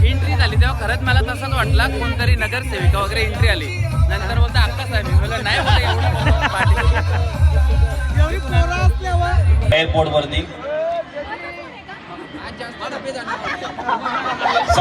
Entry झाली तेव्हा खरंच मला तसंच वाटला कोणतरी नगरसेविका वगैरे एंट्री आली. नंतर बोलता अक्का साहेब नाही एवढं एअरपोर्ट वरती.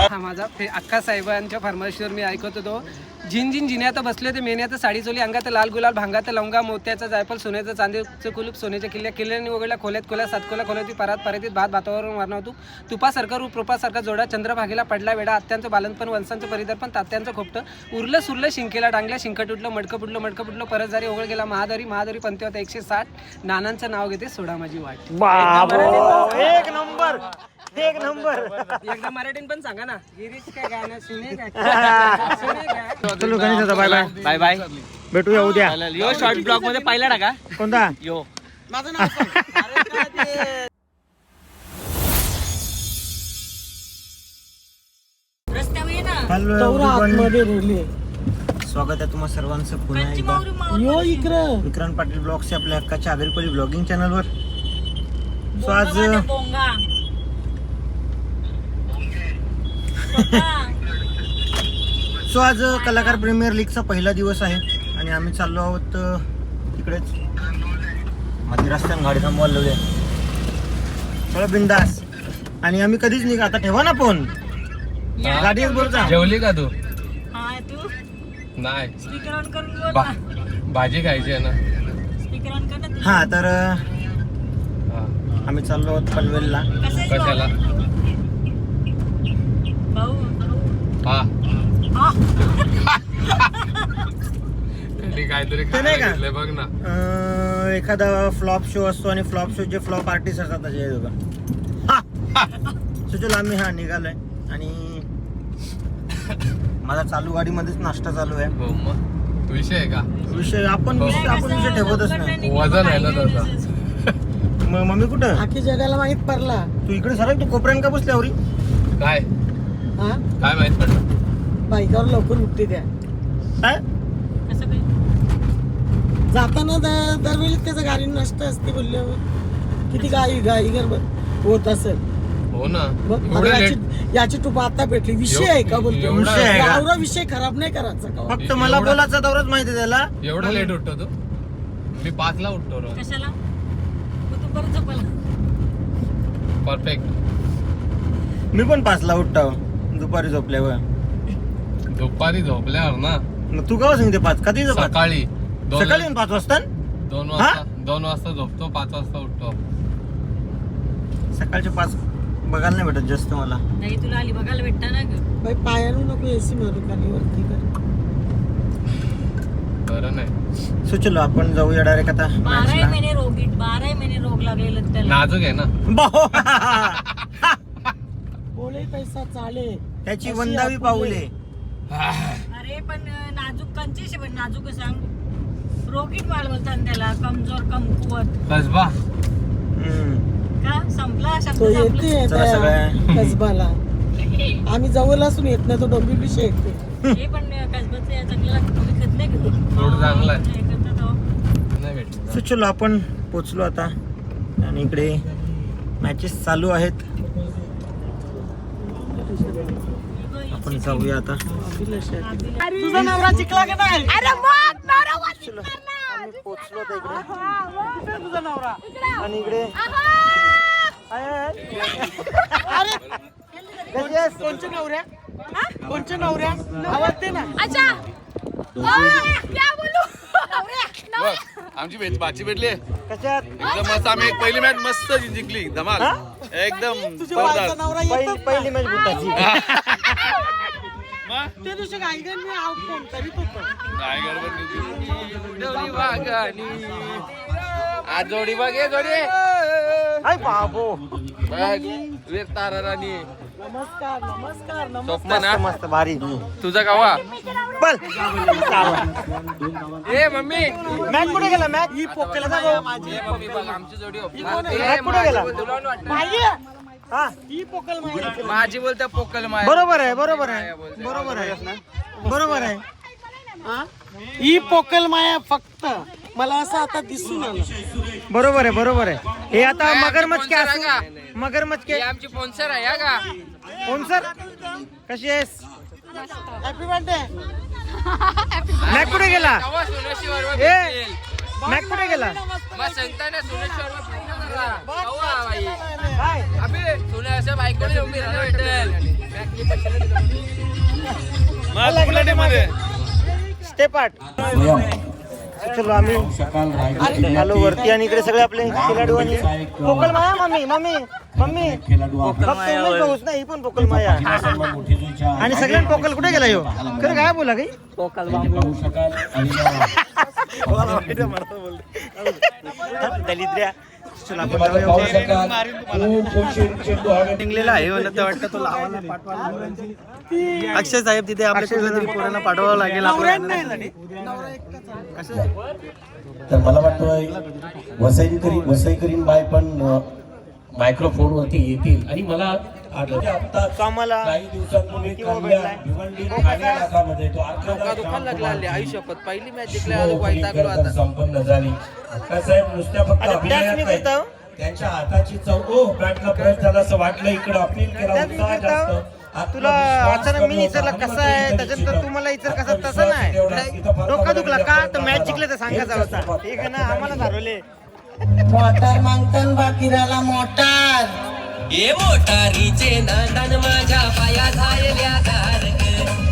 हा माझा अक्का साहेबांच्या फार्मसीवर मी ऐकत होतो. जिन जिन जिन्यात बसले ते मेन्यात साडी चोली अंगात लाल गुलाल भांगात लवंगा मोत्याचा जायफल सोन्याचं चांदीचं कुलूप सोन्याच्या किल्ल्या किल्ल्याने वगळल्या खोल्यात खोल्या सात खोल्या खोल्याती परात परातीत भात भातावरून वारणं होतो. तुपासारखा रूप रूपासारखा जोडा चंद्रभागेला पडला वेडा आत्यांचं बालनपण वंशांचं परिदर्पण तात्यांचं खोपटं. उरलं सुरलं शिंकेला डांगल्या शिंकट उठलं मडकं पुटलं मडकं पुटलं परत जारी ओघळ गेला महादारी महादारी पंथी होता एकशे साठ. नानांचं नाव घेते सोडा माझी वाट एक नंबर. एक नंबर. एकदा मराठीत पण सांगा ना. गिरीश काय गाणं सुने काय? सुने काय? चलो गणेश दादा बाय बाय बाय बाय भेटूया उद्या. यो शॉर्ट ब्लॉगमध्ये पाहिला टाका कोणता? यो. माझं नाव सांग. स्वागत आहे तुम्हा सर्वांचं पुन्हा एकदा. यो इकडं. विक्रांत पाटील ब्लॉग्स आपल्या हक्काच्या आगरपल्ली ब्लॉगिंग चॅनलवर सो आज सो आज कलाकार प्रीमियर लीगचा पहिला दिवस आहे आणि आम्ही चाललो आहोत तिकडेच मध्ये रस्त्यानं गाडी थांबवायला लावली. सगळं बिंदास. आणि आम्ही कधीच निघा आता ठेवा ना फोन. गाडी बोलता जेवली का तू? हा तू? नाही. भाजी खायची आहे ना. स्पीकर ऑन कर ना तू. हा तर हा. आम्ही चाललो आहोत पनवेलला. आहे कशाला भाऊ हा. हा. त्यांनी काहीतरी ते नाही खायला का? घेतलंय बघ ना. अ, एखादा फ्लॉप शो असतो आणि फ्लॉप शो जे फ्लॉप आर्टिस्ट असतात त्याचे हे दोघं. सो चलो आम्ही हा निघालोय. आणि माझा चालू गाडीमध्येच नाश्ता चालू आहे. हो मग. विषय आहे का? विषय आपण विषय आपण विषय ठेवतच नाही. वजन आहे ना त्याचा मग मम्मी कुठं? आखी जगाला माहीत पडला. तू इकडे सरळ तू कोपऱ्यान का बसल्या आवरी काय? हा? काय माहीत पडलं? बाईकावर लवकर उठते त्या. काय? कसं काय? जाताना द- दरवेळी त्याचं गाडी नष्ट असते बोलल्यावर. किती गाई गाई गडबड. होत असेल. हो ना. आता लेट याची याची टुपा आता भेटली. विषय आहे का बोलतो एवढा आहे का? एवढा विषय खराब नाही करायचा का? फक्त मला एवढं- बोलायचा दौराच माहिती त्याला. एवढा लेट उठतो तू? मी पाचला उठतो रोज. कशाला? मग तू परफेक्ट मी पण पाचला उठतो. दुपारी झोपल्यावर. दुपारी झोपल्यावर ना? मग तू का सांगते पाच कधी पाच? सकाळी. दोन सकाळी येऊन पाच वाजता? दोन वाजता दोन वाजता झोपतो पाच वाजता उठतो. सकाळचे पाच बघायला नाही भेटत जास्त मला. नाही तुला आली बघायला भेटता ना ग. बाई पायानं नको एसी मारू खाली वरती कर. बरं नाही. सो चलो आपण जाऊया डायरेक्ट आता. बाराही. महिने रोगीट बाराही महिने रोग लागलेला त्याला. नाजूक आहे ना. बोले पैसा चाले. त्याची वंदावी पाऊले. अरे पण नाजूक कंचेश पण नाजूक सांग? रोगीट माल बोलतात त्याला कमजोर कमकुवत. कसबा. का? संपला शब्द तो येते त्या. कसबाला. आम्ही जवळ असून येत नाही तो डोंबी विषय येते हे पण कसबाचं चांगलं लागतं तुम्ही खात नाही का? थोडं चांगलं आहे. नाही करता तो. नाही भेटलं सो चलो आपण पोचलो आता. आणि इकडे मॅचेस चालू आहेत. आपण जाऊया आता. तुझा नवरा जिंकला का नाही? पोचलो तुझा नवरा? आणि इकडे? कोणच्या नवऱ्या? कोणच्या नवऱ्या? आवाज दे ना आमची भेट बाची भेटली. कशात? एकदम मस्त आम्ही एक पहिली मॅच मस्त जिंकली. धमाल? एकदम तुझ्या नवरा पहिली मॅच? त्या दिवशी गायगन मी आउट फोन करीत होतो. आज जोडी बघ हे जोडी हाय बाबो. बघ वीर तारा राणी. नमस्कार नमस्कार नमस्कार स्वप्न मस्त ना मस्त भारी. तुझा गावा? बल ए मम्मी. मॅच कुठे गेला मॅच ही पोकला जा माझी ए मम्मी बघ आमची जोडी हो. कुठे गेला? माझी बोलते पोकल माय. बरोबर आहे बरोबर आहे बरोबर आहे. बरोबर आहे. हा? ही पोकल माया फक्त. मला असं आता दिसून आलं. बरोबर आहे बरोबर आहे. हे आता मगरमच्छ के असू मगरमच्छ के ही आमची स्पॉन्सर आहे हा का? सर कशी आहेस? हॅपी बर्थडे मॅक कुठे गेला? ए. मॅक कुठे गेला? मग सांगताना सोन्याची स्टेप चलो आम्ही आलो वरती आणि इकडे सगळे आपले खिलाडू आणि पोकल माया मम्मी मम्मी मम्मी. पाऊस नाही ही पण पोकल माया. आणि सगळ्यांना पोकल कुठे गेला यो? खरं काय बोला काही? दलिद्र्या चला आपण जाऊया. निघलेला आहे मला तर वाटतं तो लावायला पाठवायला अक्षय साहेब तिथे आपल्या पोरांना पाठवावं लागेल आपल्याला तर मला वाटतंय वसईकरी वसईकरीन बाय पण मायक्रोफोन वरती येतील. आणि मला आठवते आता तो आम्हाला काही दिवसांपूर्वी किंवा कल्याण भेटलाय. भिवंडी ठाणे भागामध्ये तो अर्धा दुखायला लागला आले आयुष्यात पहिली मॅच जिंकल्या आता. संपन्न झाली. नुसत्या फक्त. त्यांच्या हाताची ओ बॅटला प्रेस झाला असं वाटलं इकडं. अपील केला उत्साह. जास्त. तुला अचानक मी विचारलं. कसं आहे? त्याच्यानंतर तू मला विचार कसं तसं नाही. डोकं दुखला का? तर. मॅच जिंकले तर सांगायचं होता ठीक आहे ना? आम्हाला हरवले मोटार मागतान बाकीराला मोटार. ए मोटारीचे नांदन माझ्या पाया झायल्या गार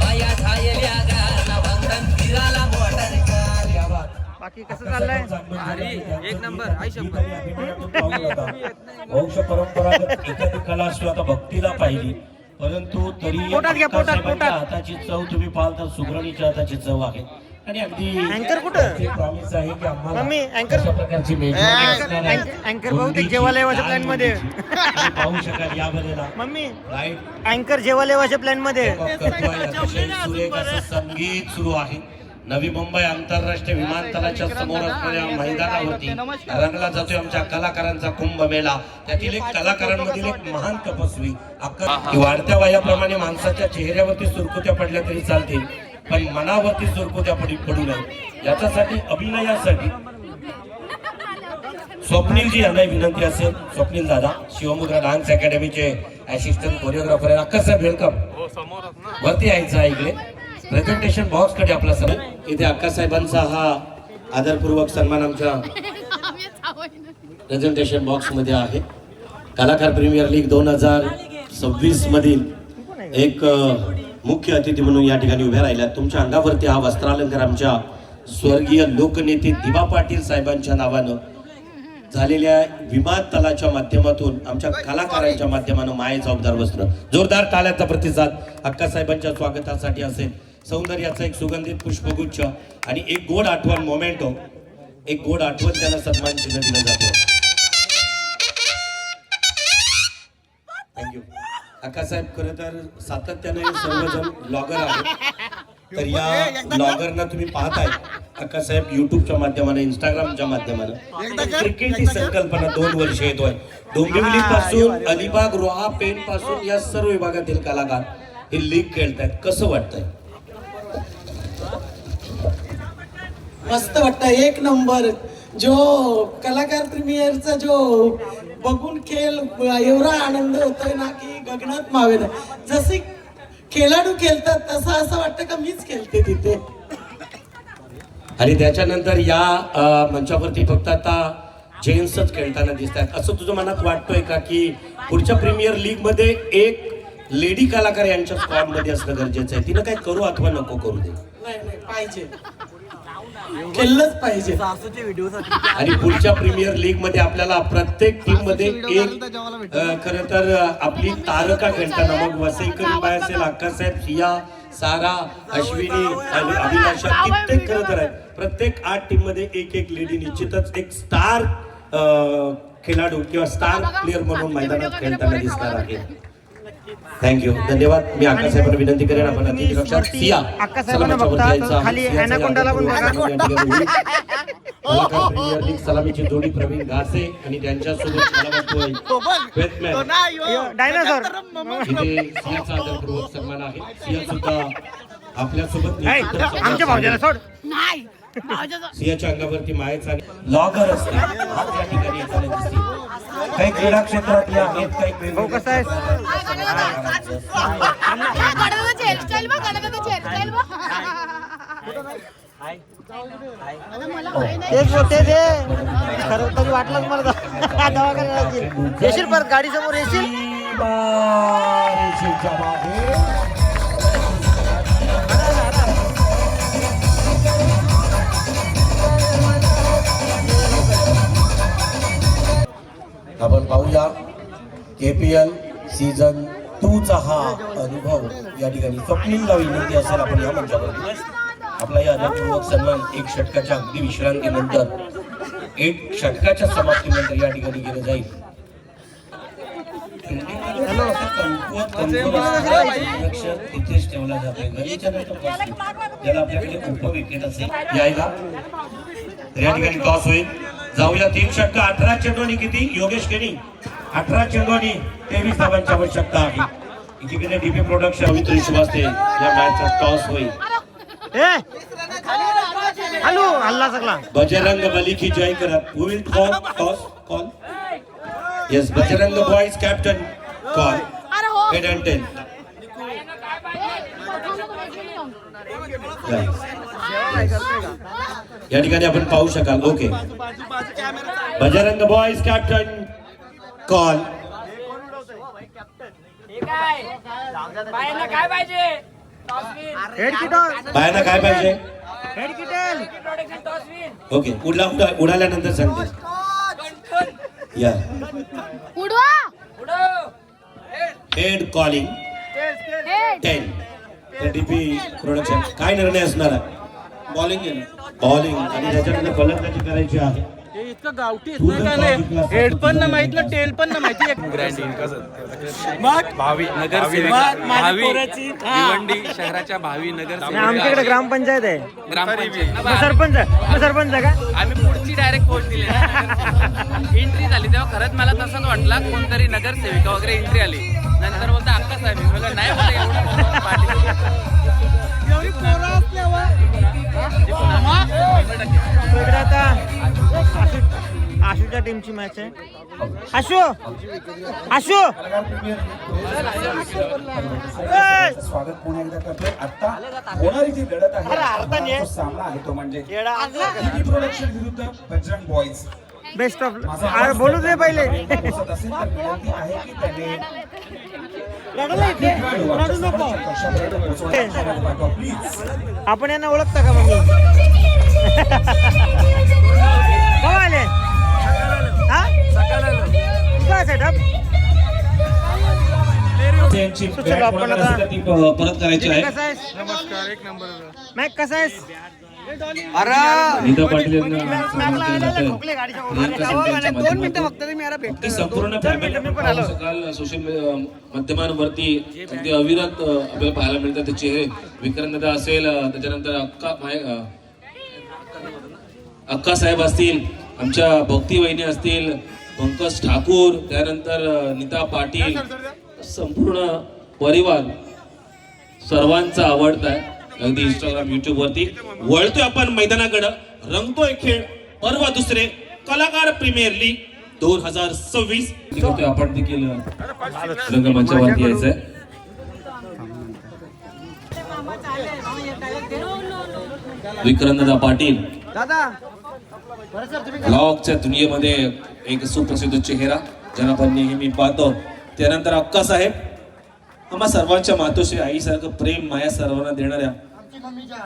पाया झायल्या गार मोटार बाकी कसं चाललंय? एक नंबर. आई वंश परंपरागत एखादी कला असतो आता भक्तीला पाहिली. परंतु तरी पोटात घ्या, पोटात, पोटात. हाताची चव तुम्ही पाहाल तर सुगरणीच्या हाताची चव आहे. अँकर कुठं? प्रॉमिस आहे की आम्हाला मम्मी, अँकर-. अँकर- अँकर बहुतेक जेवायला येवाच्या गोंधीची, प्लॅनमध्ये. तुम्ही पाहू शकाल यामध्ये ना. मम्मी अँकर जेवायला येवाच्या प्लॅनमध्ये. संगीत सुरू आहे. नवी मुंबई आंतरराष्ट्रीय विमानतळाच्या समोर असणाऱ्या मैदानावरती रंगला जातोय आमच्या कलाकारांचा कुंभमेळा. त्यातील एक कलाकारांमधील एक महान तपस्वी. अक्का वाढत्या वयाप्रमाणे माणसाच्या चेहऱ्यावरती सुरकुत्या पडल्या तरी चालतील. पण मनावरती सुरकुत्या पडी पडू नये. याच्यासाठी अभिनयासाठी स्वप्नीलजी यांना विनंती असेल. स्वप्नील दादा शिवमुद्रा डान्स अकॅडमीचे असिस्टंट कोरिओग्राफर आहे. अक्का साहेब वेलकम वरती यायचं आहे इकडे. प्रेझेंटेशन बॉक्सकडे आपला सर. इथे अक्का साहेबांचा हा आदरपूर्वक सन्मान आमच्या प्रेझेंटेशन बॉक्समध्ये आहे. कलाकार प्रीमियर लीग दोन हजार सव्वीस मधील एक मुख्य अतिथी म्हणून या ठिकाणी उभ्या राहिल्या. तुमच्या अंगावरती हा वस्त्रालंकार आमच्या स्वर्गीय लोकनेते दिबा पाटील साहेबांच्या नावानं झालेल्या विमानतलाच्या माध्यमातून आमच्या कलाकारांच्या माध्यमानं माय जबाबदार वस्त्र. जोरदार टाळ्याचा प्रतिसाद अक्कासाहेबांच्या स्वागतासाठी असेल. सौंदर्याचा एक सुगंधित पुष्पगुच्छ आणि एक गोड आठवण मोमेंटो. एक गोड आठवण त्यांना सन्मान चिन्ह दिलं जातं. अक्कासाहेब खरं तर सातत्याने सर्वजण ब्लॉगर आहेत. तर या ब्लॉगरना तुम्ही पाहताय. अक्कासाहेब युट्यूबच्या माध्यमाने इंस्टाग्रामच्या माध्यमाने. क्रिकेटची संकल्पना दोन वर्ष येतोय डोंबिवली पासून अलिबाग रोहा पेन पासून या सर्व विभागातील कलाकार हे लीग खेळतायत. कसं वाटतंय? मस्त वाटतं एक नंबर. जो कलाकार प्रीमियरचा जो बघून खेळ एवढा आनंद होतोय ना की गगनात मावेल. जसे खेळाडू खेळतात तसं असं वाटतं का मीच खेळते तिथे? आणि त्याच्यानंतर या मंचावरती फक्त आता जेंट्सच खेळताना दिसत आहेत असं तुझं मनात वाटतोय का की पुढच्या प्रीमियर लीगमध्ये एक लेडी कलाकार यांच्या स्क्वॉडमध्ये असणं गरजेचं आहे? तिनं काय करू अथवा नको करू? दे नाही नाही पाहिजे. खेळलंच पाहिजे. आणि पुढच्या प्रीमियर लीगमध्ये आपल्याला प्रत्येक टीममध्ये एक खरं तर आपली तारका खेळताना मग वसईकर बाय असेल अक्कासाहेब सिया सारा अश्विनी आणि अभिलाषा कित्येक खरं तर आहेत. प्रत्येक आठ टीममध्ये एक एक लेडी निश्चितच एक स्टार खेळाडू किंवा स्टार प्लेअर म्हणून मैदानात खेळताना दिसणार आहे थँक्यू धन्यवाद मी अक्कासाहेबांना विनंती करेन आपण अतिथी कक्षात सिया बघता. खाली ॲनाकोंडाला पण बघा. लीग सलामीची जोडी प्रवीण घासे आणि त्यांच्यासोबत डायनासोर आदरपूर्वक सन्मान आहे सिंह सुद्धा आपल्यासोबत आमच्या भाऊजाला सोड सिंहाच्या अंगावरती मायेचा आणि लॉगर असते. हात या ठिकाणी येताना दिसतील काही क्रीडा क्षेत्रातल्या आहेत काही तेच होते ते खरं तरी वाटलंच मला येशील परत गाडी समोर येशील आपण पाहूया. केपीएल सीझन टू चा हा अनुभव या ठिकाणी स्वप्नीलला विनंती असेल आपण या मंचावरती. आपला या आदरपूर्वक सन्मान एक षटकाच्या अगदी विश्रांतीनंतर एक षटकाच्या समाप्तीनंतर या ठिकाणी केलं जाईल. तिथेच ठेवला जातोय घरीच्या नंतर बसतो. ज्याला आपल्याकडे उपविकेट असेल. यायला. तर या ठिकाणी टॉस होईल. जाऊया तीन षटक. अठरा चेंडूनी किती? योगेश केनी अठरा चेंडूनी तेवीस धावांची आवश्यकता आहे. एकीकडे डीपी प्रोडक्शन पवित्र विश्वासते या मॅचचा टॉस होईल. हॅलो हल्ला सगळा. बजरंग बली की जय करत. Who will call? Toss? Call? Yes Bajrang boys captain. Call? अरे हो head and tail या ठिकाणी आपण पाहू शकाल. Okay Bajrang boys captain call बायांना काय पाहिजे? ओके उडला उडा उडाल्यानंतर सांगते. या. उडवा. Head calling ten DP production काय निर्णय असणार आहे? बॉलिंग बॉलिंग आणि त्याच्यानंतर फलंदाजी करायची आहे. इतकं गावठी हेड पण ना माहीत ना टेल पण ना माहिती. भावी नगरसेविका. भावी भिवंडी शहराच्या भावी नगरसेविका. आमच्याकडे ग्रामपंचायत आहे. ग्रामपंचायत. मग सरपंच मग सरपंच का? आम्ही पुढची डायरेक्ट पोस्ट दिली. एंट्री झाली तेव्हा खरंच मला तसंच वाटला कोणतरी नगरसेविका वगैरे एंट्री आली. नंतर बोलता अक्का साहेब मी नाही बोलता एवढं पाठी इकडे आता आशू आशूच्या टीमची मॅच आहे. आशू! आशू! स्वागत पुन्हा एकदा करतोय. आता होणारी जी लढत आहे सामना आहे तो म्हणजे प्रोडक्शन विरुद्ध बजरंग बॉईज बेस्ट ऑफ बोलू दे पहिले. आपण यांना ओळखता का मग कवा आले? हा? काय सेटअप परत करायची आहे. कसा आहेस? नमस्कार एक नंबर. मॅक कसा आहेस? नीता पाटील यांना मॅकला सन्मान केला आलेला जातोय. खोकले गाडीच्या वर. प्रियंका शिंदेच्या दोन मिनिटं माध्यमातून फक्त तुम्ही याला भेट अगदी संपूर्ण दोन फॅमिली मिनिटं मी पण पाहू आलो. शकाल सोशल माध्यमांवरती अगदी अविरत आपल्याला पाहायला मिळतात ते चेहरे विक्रांत दादा असेल त्याच्यानंतर अक्का अक्का साहेब असतील आमच्या भक्ती वहिनी असतील पंकज ठाकूर त्यानंतर नीता पाटील संपूर्ण परिवार सर्वांचा आवडता आहे अगदी इंस्टाग्राम युट्यूब वरती. वळतोय आपण मैदानाकडं. रंगतोय खेळ. परवा दुसरे कलाकार प्रीमियर लीग दोन हजार सव्वीस. करतोय आपण देखील रंगमंचावरती यायचंय. विक्रमदादा पाटील. ब्लॉगच्या दुनियेमध्ये एक सुप्रसिद्ध चेहरा ज्यांना आपण नेहमी पाहतो. त्यानंतर अक्का साहेब. आम्हा सर्वांच्या मातोश्री आईसारखं प्रेम माया सर्वांना देणाऱ्या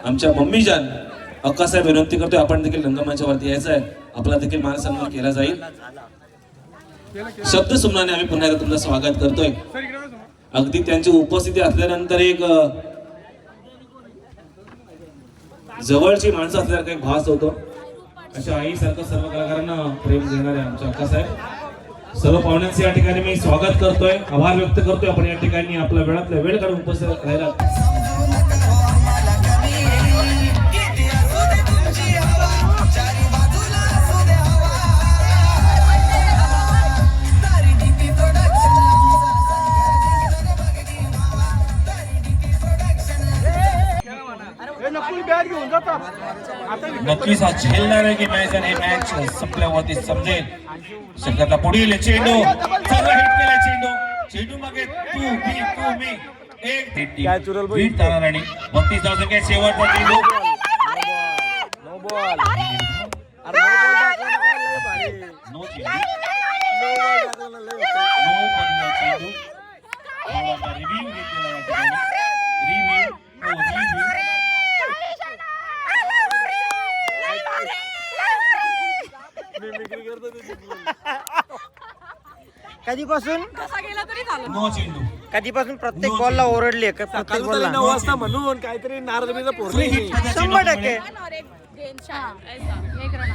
आमच्या मम्मी जान अक्का साहेब विनंती करतोय आपण देखील रंगमंचावरती यायचं आहे. आपला देखील मान सन्मान केला जाईल. शब्द सुमनाने आम्ही पुन्हा एकदा तुमचं स्वागत करतोय. अगदी त्यांची उपस्थिती असल्यानंतर एक जवळची माणसं असल्यासारखा एक भास होतो. अशा आईसारखं सर्व कलाकारांना प्रेम देणारे आमच्या अक्का साहेब. सर्व पाहुण्यांचं या ठिकाणी मी स्वागत करतोय. आभार व्यक्त करतोय. आपण या ठिकाणी आपला वेळातला वेळ काढून उपस्थित राहिला नक्कीच हा झेलणार आहे की मॅच आणि मॅच संपल्यावरती समजेल. शक्यता पुढील चेंडू. सर्व हिट केला चेंडू. चेंडू मागे तू मी तू मी. एक वीट तारा आणि बत्तीस धाव संख्या शेवटचा चेंडू. नो चेंडू. नो बदला चेंडू. रिव्ह्यू घेतलेला रिव्ह्यू हो रिव्ह्यू कधीपासून? कसा गेला तरी झालं नो चेंडू. कधीपासून प्रत्येक बॉलला ओरडले का? प्रत्येक बॉलला नऊ वाजता म्हणून काहीतरी पोरली. चेंडू शंभर टक्के. और एक गेंद शायद ऐसा एक रन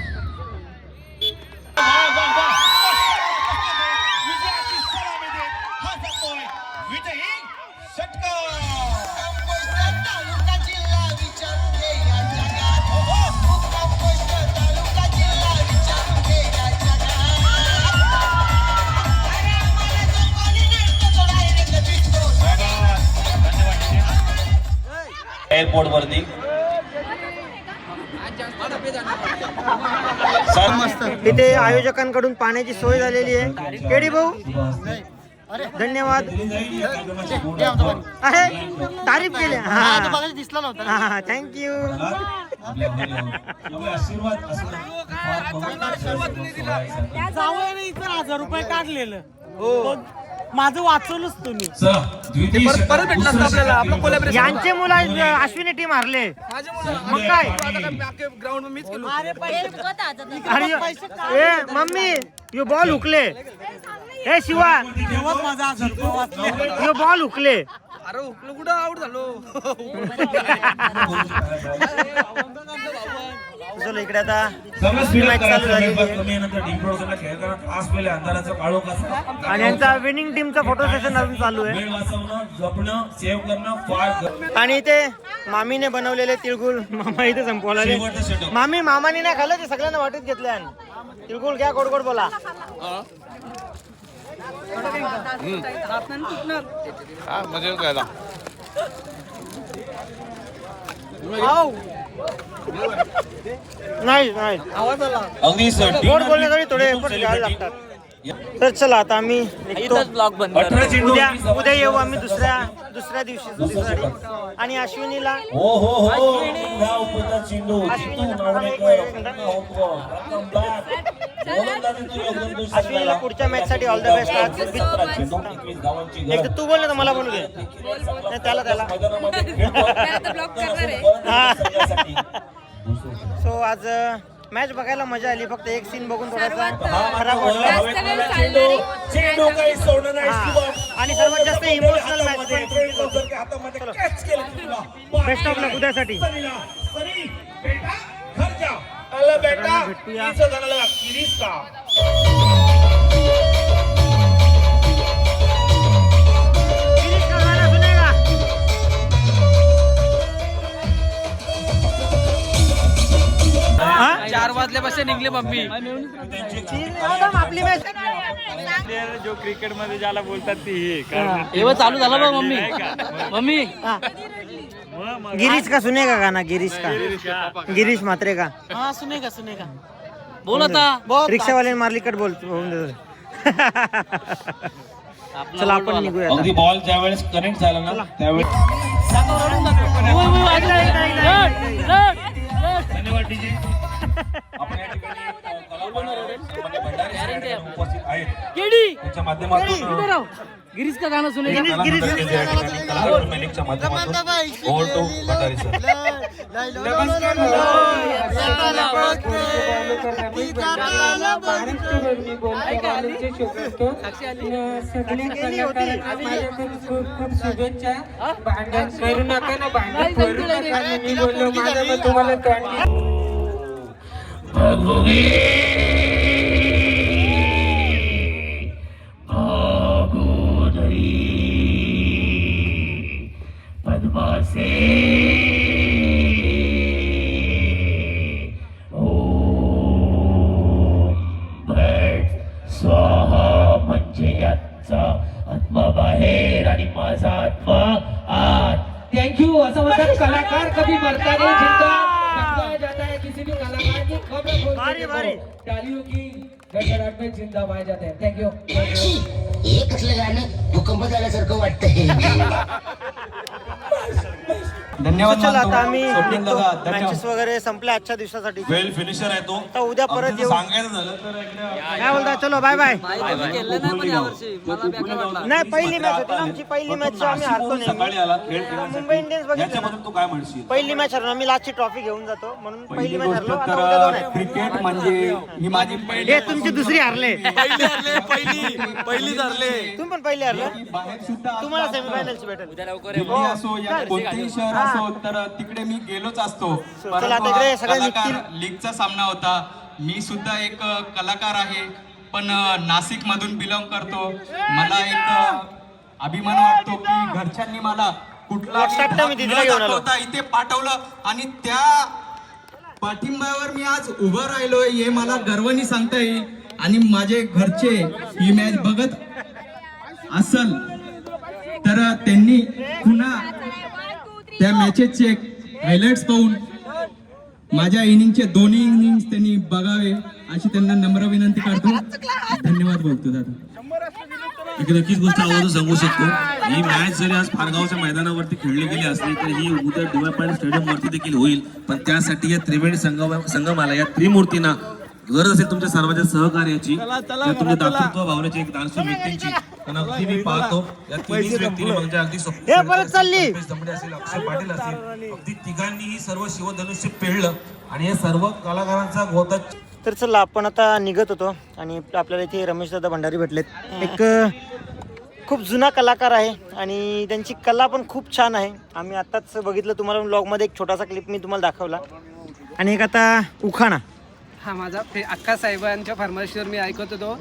एअरपोर्ट वरती इथे आयोजकांकडून पाण्याची सोय झालेली आहे. केडी भाऊ? धन्यवाद. आहे तारीफ केली. हा. दिसला नव्हता. थँक्यू हजार रुपये काढलेलं. पण माझं वाचवलंच तुम्ही. परत भेटला आपल्याला आपलं यांचे मुलं आहेत, अश्विनी टीम हारले. माझे मुलं मग काय? ग्राउंड मीच केलो अरे पैसे अरे ए मम्मी यो बॉल हुकले. ए शिवा. यो बॉल हुकले. अरे हुकलो कुठं? आउट झालो. चलो इकडे आता. आणि यांचा विनिंग टीमचा फोटो सेशन अजून चालू आहे. आणि इथे मामीने बनवलेले तिळगुळ. मामा इथे संपवला मामी मामाने नाही खाल्लं ते सगळ्यांना वाटत घेतले तिळगुळ घ्या गोड गोड बोला. नाही नाही. अगदी गोड बोलण्यासाठी थोडे लागतात. तर चला आता आम्ही चेंडू उद्या. उद्या येऊ आम्ही दुसऱ्या दुसऱ्या दिवशी आणि अश्विनीला हो हो हो. अश्विनीला पुढच्या मॅच साठी ऑल द बेस्ट आज सतरा चेंडू, एकवीस धावांची एक गरज. तर तू बोल ना तर मला बोलू दे. नाही, त्याला त्याला. हा. सो आज मॅच बघायला मजा आली फक्त एक सीन बघून थोडासा हा खराब वाटला हवेत गेलेला चेंडू चेंडू काही सोडणं नाही हा. शिवम. आणि सर्वात जास्त emotional match हातामध्ये, ट्रेडमिल जर का हातामध्ये catch केलं तुला. Best of luck उद्यासाठी. सनीला, सनी, बेटा, घर जा. आला बेटा, भेटूया. तिचं का? चार वाजल्यापासून निघले मम्मी. आपली मॅच एवढं चालू झालं बघ मम्मी. मम्मी. गिरीश का सुनेगा गाना गिरीश का? गिरीश मात्रे का? हा सुनेगा सुनेगा बोल आता. रिक्षावाल्याने मारली कट बोल. चला आपण निघूया अगदी बॉल ज्यावेळेस कनेक्ट झाला ना त्यावेळेस धन्यवाद डीजे. आपण या ठिकाणी अ, कलाकार सन्मान्य भंडारे सर या ठिकाणी उपस्थित आहेत त्यांच्या माध्यमातून गिरीश का गाणं सुने गिरीश गिरीश कलाकार मेलिकच्या माध्यमातून ओव्हर टू भंडारे सर केली होती Halloween. चला आता. आम्ही मॅचेस. वगैरे संपल्या आजच्या दिवसासाठी. वेल फिनिशर आहे तो. तर उद्या परत येऊ. सांगायचं झालं तर एकदा- काय बोलता चलो बाय बाय केलं नाही पण यावर्षी मला बेकार वाटला. नाही पहिली मॅच होती ना आमची पहिली मॅच आम्ही हारतो नाशिकहून सकाळी नेहमी. आला खेळ मुंबई इंडियन्स खेळण्यासाठी बघितलं याच्याबद्दल तू काय म्हणशील? पहिली मॅच हरलो आम्ही लास्टची ट्रॉफी घेऊन जातो. म्हणून पहिली पहिली मॅच गोष्ट हरलो. आता उद्या दोन तर आहे क्रिकेट म्हणजे ही माझी पहिली हे तुमची दुसरी हारले. पहिली हरले पहिली तुम्ही पण पहिली हरले? बाहेर सुद्धा तुम्हाला सेमीफायनलची भेटेल असो या कोणतेही शहर असो तर तिकडे मी गेलोच असतो. लीगचा सामना होता. मी सुद्धा एक कलाकार आहे पण नाशिक मधून बिलॉंग करतो. मला एक अभिमान वाटतो की घरच्यांनी मला कुठला. इथे पाठवलं. आणि त्या पाठिंब्यावर मी आज उभं राहिलोय हे मला गर्वानी सांगता येईल. आणि माझे घरचे ही मॅच बघत असल तर त्यांनी पुन्हा त्या मॅचेसचे हायलाइट्स पाहून माझ्या इनिंगचे दोन्ही इनिंग्स त्यांनी बघावे अशी त्यांना नम्र विनंती करतो. धन्यवाद बोलतो दादा. एक नक्कीच गोष्ट आवर्जून सांगू शकतो. ही मॅच जरी आज फारगावच्या मैदानावरती खेळली गेली असली तर ही उद्या डिवाय पाटील स्टेडियमवरती देखील होईल. पण त्यासाठी या त्रिवेणी संगम संगमाला या त्रिमूर्तींना गरज असेल तुमच्या सर्वांच्या सहकार्याची तुमच्या दातृत्व भावनेची एक दानशूर व्यक्तींची पण अगदी मी पाहतो या तिन्ही व्यक्तींनी म्हणजे अगदी दमडे असेल अक्षय पाटील असेल अगदी तिघांनी ही सर्व शिवधनुष्य पेळलं आणि हे सर्व कलाकारांचा गोता तर चला आपण आता निघत होतो आणि आपल्याला इथे रमेश दादा भंडारी भेटलेत. एक खूप जुना कलाकार आहे आणि त्यांची कला पण खूप छान आहे. आम्ही आत्ताच बघितलं तुम्हाला ब्लॉगमध्ये एक छोटासा क्लिप मी तुम्हाला दाखवला. आणि एक आता उखाणा. हा माझा फे अक्का साहेबांच्या फार्मसीवर मी ऐकत होतो.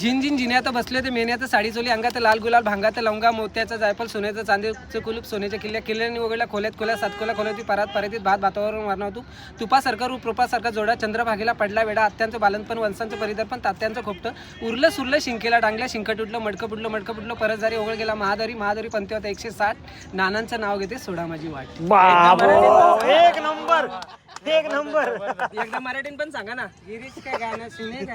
जिन जिन जिन्यात बसले ते मेन्यात साडी चोली अंगात लाल गुलाल भांगात लवंगा मोत्याचं जायफल सोन्याचं चांदीचं कुलूप सोन्याच्या किल्ल्या किल्ल्याने वगळल्या खोल्यात खोल्या सात खोल्या खोल्याती परात परातीत भात भातावरून मारणं होतो. तुपासारखा रूप रूपासारखा जोडा चंद्रभागेला पडला वेडा आत्यांचं बालनपण वंशांचं परिदर्पण तात्यांचं खोपटं. उरलं सुरलं शिंकेला डांगल्या शिंकट उठलं मडकं पुटलं मडकं पुटलं परत जारी ओघळ गेला महादारी महादारी पंथी होता एकशे साठ. नानांचं नाव घेते सोडा माझी वाट. एक नंबर. एक नंबर. एकदा मराठीत पण सांगा ना. गिरीश काय गाणं सुने का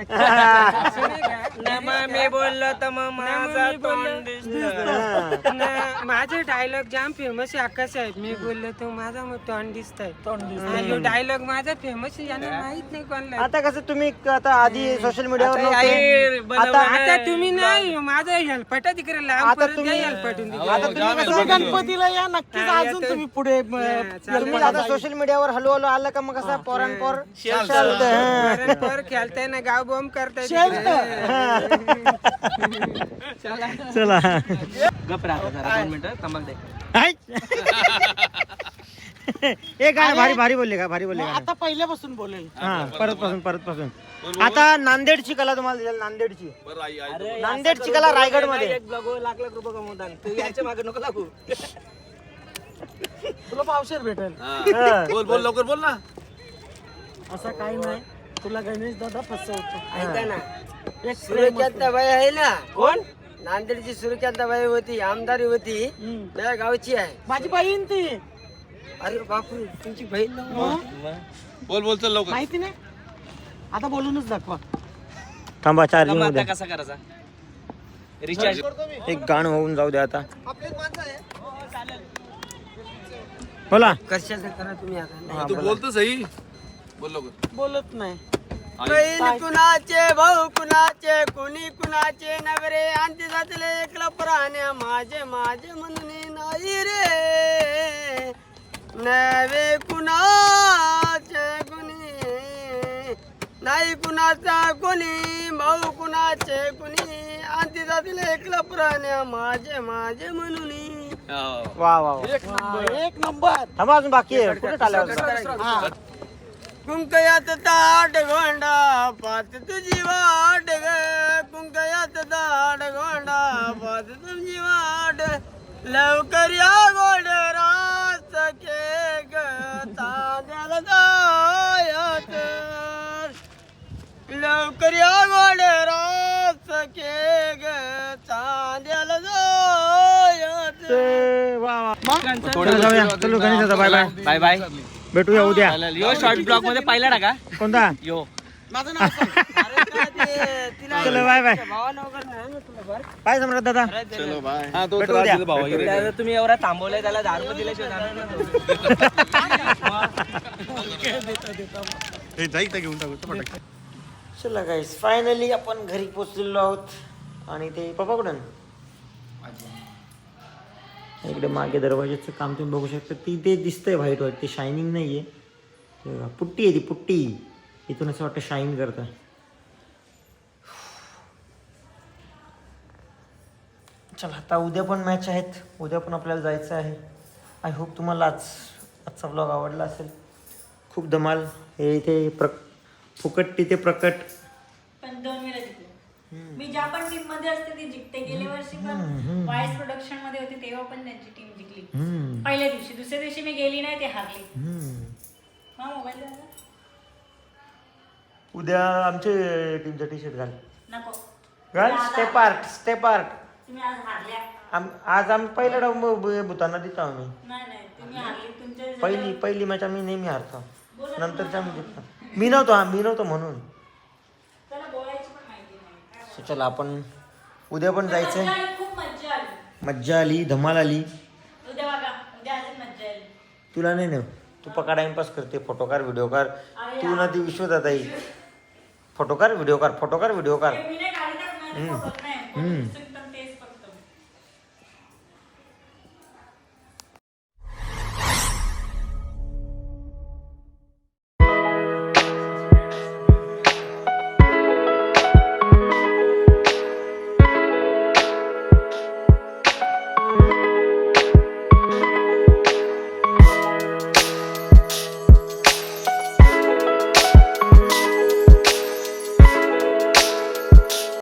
सुने का नमा मी बोललो तर मग माझा तोंड दिसतं. ना, माझे डायलॉग जाम फेमस आहे अक्का साहेब मी बोललो तर माझा मग तोंड दिसतंय. तोंड डायलॉग माझा फेमस आहे यांना माहीत नाही कोणला. आता कसं तुम्ही आता आधी सोशल मीडियावर आता नव्हते. आता आता आता तुम्ही नाही. माझं हेल्पटा तिकडे लांब आता परत तुम्ही- द्या हेल्पटून तिकडे. आता तुम्ही कसं गणपतीला या नक्कीच अजून. तुम्ही पुढे तुम्ही आता सोशल मीडियावर हलू हलू आलं का मग कसं पोरान पोर हा. पर खेळताय ना गाव बॉम्ब करताय चला. गप राहता जरा दोन मिनिटं. तंबाख दे. हाय. हे गाणं भारी भारी बोलले का? भारी बोलले का आता पहिल्यापासून बोलेल. हा परत पासून परत पासून आता नांदेडची कला तुम्हाला दिली नांदेडची. नांदेडची कला रायगडमध्ये लाख लाख रुपये कमवतात. तू याच्या मागे नको लागू. तुला पावशेर भेटेल. बोल बोल लवकर बोल ना. असं काही नाही. तुला गणेश दादा फसवतो. ऐका ना. एक बाई आहे ना? कोण? नांदेडची सुरख्यात बाई होती आमदारी होती. त्या गावची आहे. माझी बहीण ती. अरे बापरे तुमची बहीण ना? बोल बोल चल लवकर. माहिती नाही? आता बोलूनच दाखवा. थांबा चार्जिंग कसा करायचा? रिचार्ज एक गाणं होऊन जाऊ द्या आता. बोला. कशाचं करा तुम्ही आता? तू बोलतो सही बोल लवकर. बोलत नाही. बहीण कुणाचे भाऊ कुणाचे कुणी कुणाचे नवरे अंती जातले एकला प्राण्या माझे माझे म्हणून नाही रे. नवे कुणाचे कुणी नाही कुणाचा कुणी भाऊ कुणाचे कुणी अंती जातले एकला प्राण्या माझे माझे म्हणून. वा वा वा. एक नंबर. थांबा अजून बाकी आहे. कुठे टाळ्या कुंकयात ताट गोंडा पात तुझी वाट ग. कुंकयात ताट गोंडा पात तुझी वाट. लवकर या गोड रास के ग. तांदळ जायात लवकर या गोड रास के ग जायात वा वा चला जाऊया चलो गणेश दादा बाय बाय बाय बाय भेटूया उद्या. यो शॉर्ट ब्लॉगमध्ये पाहिला टाका. कोणता? यो. चलो बाय बाय बाय सम्राट दादा. भेटू उद्या. तुम्ही एवढा थांबवलाय त्याला रुपये दिल्याशिवाय जाणार नाही. चला गाईस फायनली आपण घरी पोचलेलो आहोत. आणि ते पप्पा कुठं इकडे मागे दरवाजाचं काम तुम्ही बघू शकता. ती ते दिसतंय व्हाईट व्हाईट ते शायनिंग नाही आहे पुट्टी आहे ती पुट्टी. इथून असं वाटतं शाईन करतं. चला आता उद्या पण मॅच आहेत. उद्या पण आपल्याला जायचं आहे. आय होप तुम्हाला आज आजचा ब्लॉग आवडला असेल. खूप धमाल. हे इथे प्र फुकट तिथे प्रकट. पण दोन मी ज्या पण टीममध्ये असते ती जिंकते. गेल्या वर्षी पण वाईस प्रोडक्शनमध्ये होते तेव्हा पण त्यांची टीम जिंकली. हम्म. पहिल्या दिवशी. दुसऱ्या दिवशी मी गेली नाही ते हारली. हम्म. हा मोबाईल द्या मला. उद्या आमचे टीमचा टी शर्ट घाल. नको. घाल तुम्ही स्टे आज- पार्ट स्टे पार्ट तुम्ही आज हारल्या. आज आम्ही पहिला डाव भूताना देतो आम्ही. नाही नाही. तुम्ही हारली. तुमच्या पहिली पहिली मॅच आम्ही नेहमी हारतो. नंतरच्या आम्ही जिंकतो. मी नव्हतो हा मी नव्हतो म्हणून त्याला बोलायची पण माहिती So चला आपण उद्या पण बोलायचं? जायचंय. मज्जा आली, खूप मज्जा आली. मज्जा आली धमाल आली. उद्या बघा उद्या अजून मज्जा आली. तुला नाही ना तू पका टाइमपास करते फोटोकार व्हिडिओ कार तू ना ती विश्वदाताई फोटोकार व्हिडिओ कार फोटोकार व्हिडिओ कार मी नाही काढत आहे, मला हम्म. नाही.